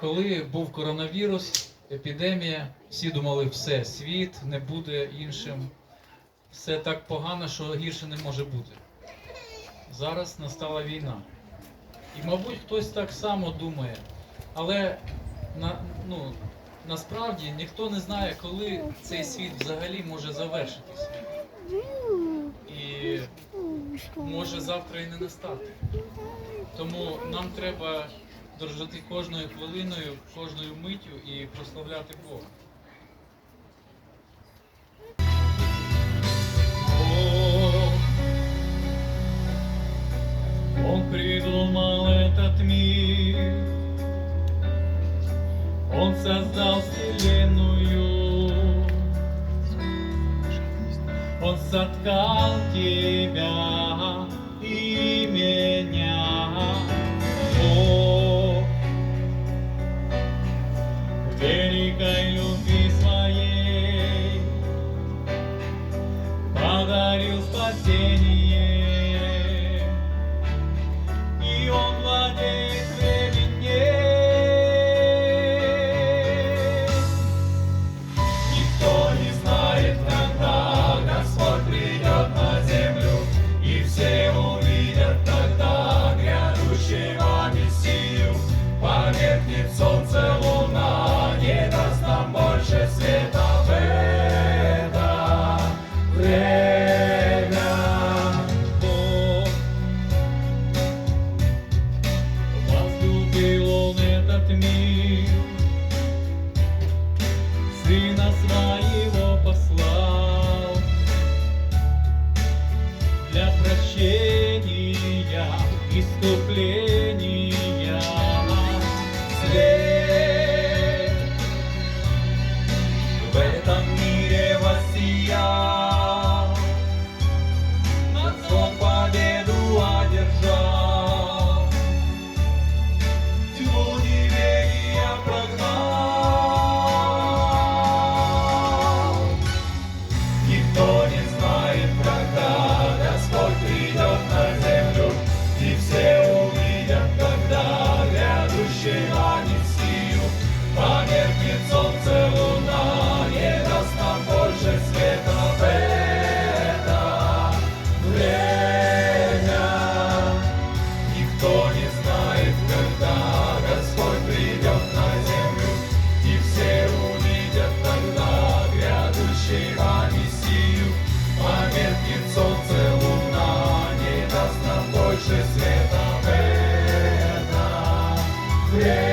Коли був коронавірус, епідемія, всі думали, все, світ не буде іншим. Все так погано, що гірше не може бути. Зараз настала війна. І, мабуть, хтось так само думає. Але на, ну, насправді ніхто не знає, коли цей світ взагалі може завершитися. І може завтра і не настати. Тому нам треба дорожити кожною хвилиною, кожною миттю і прославляти Бога. Он придумал этот мир, Он создал вселенную, Он соткал тебя и меня. Danny. Мир, Сына Своего послал Yeah.